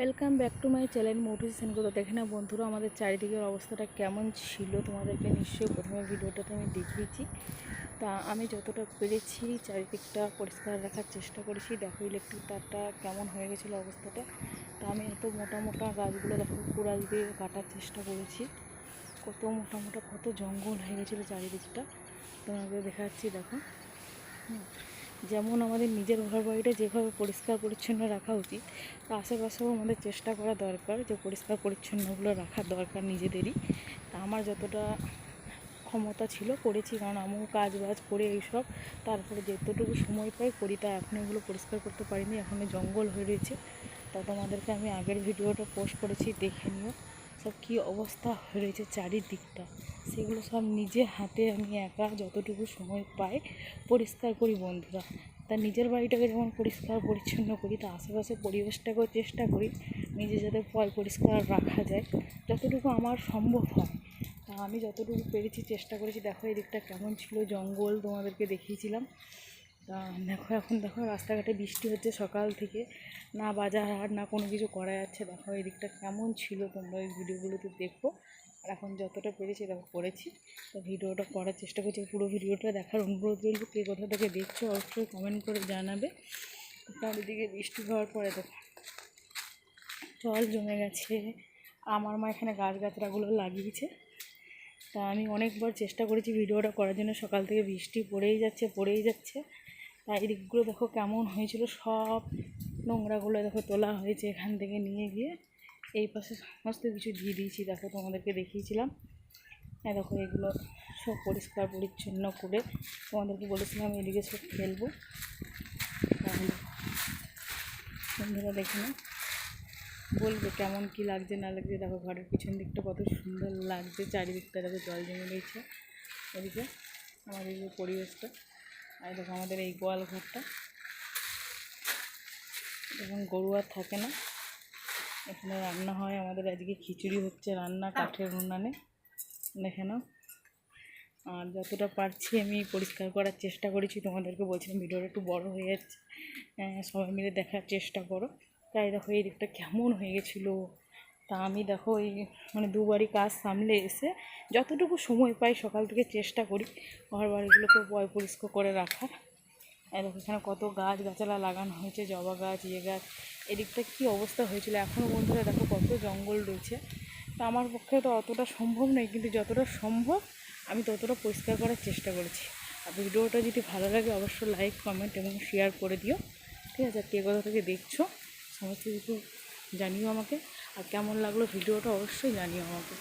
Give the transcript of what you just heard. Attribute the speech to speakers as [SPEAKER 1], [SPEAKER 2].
[SPEAKER 1] Welcome back to my channel motivation করে দেখে না বন্ধুরা, আমাদের চারিদিকের অবস্থাটা কেমন ছিল তোমাদেরকে নিশ্চয়ই প্রথমে ভিডিওটাতে আমি দেখিয়েছি। তা আমি যতটা পেরেছি চারিদিকটা পরিষ্কার রাখার চেষ্টা করেছি, দেখো ইলেকট্রিক তারটা কেমন হয়ে গেছিল অবস্থাটা। তা আমি এত মোটা মোটা গাছগুলো, দেখো কুড়াল দিয়ে কাটার চেষ্টা করেছি। কত মোটা মোটা, কত জঙ্গল হয়ে গেছিল চারিদিকটা। তোমাদের দেখাচ্ছি, দেখো। হুম। যেমন আমাদের নিজের ঘর বাড়িটা যেভাবে পরিষ্কার পরিচ্ছন্ন রাখা উচিত, তা আশেপাশেও আমাদের চেষ্টা করা দরকার যে পরিষ্কার পরিচ্ছন্নগুলো রাখার দরকার নিজেদেরই। তা আমার যতটা ক্ষমতা ছিল করেছি, কারণ আমিও কাজ বাজ করে এইসব। তারপরে যতটুকু সময় পাই করি, তা এখন এগুলো পরিষ্কার করতে পারিনি এখনও জঙ্গল হয়ে রয়েছে। তা তোমাদেরকে আমি আগের ভিডিওটা পোস্ট করেছি, দেখে নিও। সব কী অবস্থা হয়ে রয়েছে চারিদিকটা। সেগুলো সব নিজে হাতে আমি একা যতটুকু সময় পাই পরিষ্কার করি বন্ধুরা। তা নিজের বাড়িটাকে যেমন পরিষ্কার পরিচ্ছন্ন করি, তা আশেপাশে পরিবেশটাকেও চেষ্টা করি নিজে যাতে পয় পরিষ্কার রাখা যায়, যতটুকু আমার সম্ভব হয়। তা আমি যতটুকু পেরেছি চেষ্টা করেছি। দেখো এই দিকটা কেমন ছিল জঙ্গল তোমাদেরকে দেখিয়েছিলাম। তা দেখো, এখন দেখো, রাস্তাঘাটে বৃষ্টি হচ্ছে সকাল থেকে। না বাজার হাট না কোনো কিছু করা যাচ্ছে। দেখো এই দিকটা কেমন ছিল তোমরা ওই ভিডিওগুলোতে দেখো। আর এখন যতটা পেরেছি দেখো করেছি। তো ভিডিওটা করার চেষ্টা করছি, পুরো ভিডিওটা দেখার অনুরোধ রইল। কে কোথা থেকে দেখছ অবশ্যই কমেন্ট করে জানাবে। চারিদিকে বৃষ্টি হওয়ার পরে দেখো, জল জমে গেছে। আমার মা এখানে গাছ গাছড়াগুলো লাগিয়েছে। তা আমি অনেকবার চেষ্টা করেছি ভিডিওটা করার জন্য। সকাল থেকে বৃষ্টি পড়েই যাচ্ছে পড়েই যাচ্ছে। তা এই দিকগুলো দেখো কেমন হয়েছিল। সব নোংরাগুলো দেখো তোলা হয়েছে এখান থেকে নিয়ে গিয়ে। এই পাশে সমস্ত কিছু দিয়ে দিয়েছি, দেখো তোমাদেরকে দেখিয়েছিলাম। হ্যাঁ দেখো এগুলো সব পরিষ্কার পরিচ্ছন্ন করে তোমাদেরকে বলেছিলাম এদিকে সব ফেলব। তাহলে বন্ধুরা দেখে না বলবে কেমন কি লাগছে, না লাগছে। দেখো ঘরের পিছন দিকটা কত সুন্দর লাগছে, চারিদিকটা দেখো জল জমে রয়েছে। এদিকে আমাদের এই যে পরিবেশটা, আর দেখো আমাদের এই গোয়াল ঘরটা। এখন গরু আর থাকে না এখানে রান্না হয় আমাদের আজকে খিচুড়ি হচ্ছে রান্না কাঠের উনানে। দেখে নাও আর যতটা পারছি আমি পরিষ্কার করার চেষ্টা করেছি তোমাদেরকে বলছিলাম ভিডিওটা একটু বড় হয়ে যাচ্ছে। আহ, সবাই মিলে দেখার চেষ্টা করো। তাই দেখো এই দিকটা কেমন হয়ে গেছিল। তা আমি দেখো এই মানে দুবারই কাজ সামলে এসে যতটুকু সময় পাই সকাল থেকে চেষ্টা করি ঘর বাড়িগুলোকে পয় পরিষ্কার করে রাখার। এখানে কত গাছ গাছালা লাগানো হয়েছে, জবা গাছ ইয়ে গাছ। এদিকটা কী অবস্থা হয়েছিল? এখনও বন্ধুরা দেখো কত জঙ্গল রয়েছে। তা আমার পক্ষে তো অতটা সম্ভব নয়, কিন্তু যতটা সম্ভব আমি ততটা পরিষ্কার করার চেষ্টা করেছি। আর ভিডিওটা যদি ভালো লাগে, অবশ্যই লাইক কমেন্ট এবং শেয়ার করে দিও। ঠিক আছে? কে কোথা থেকে দেখছ, সমস্ত কিছু জানিও আমাকে। আর কেমন লাগল ভিডিওটা, অবশ্যই জানিও আমাকে।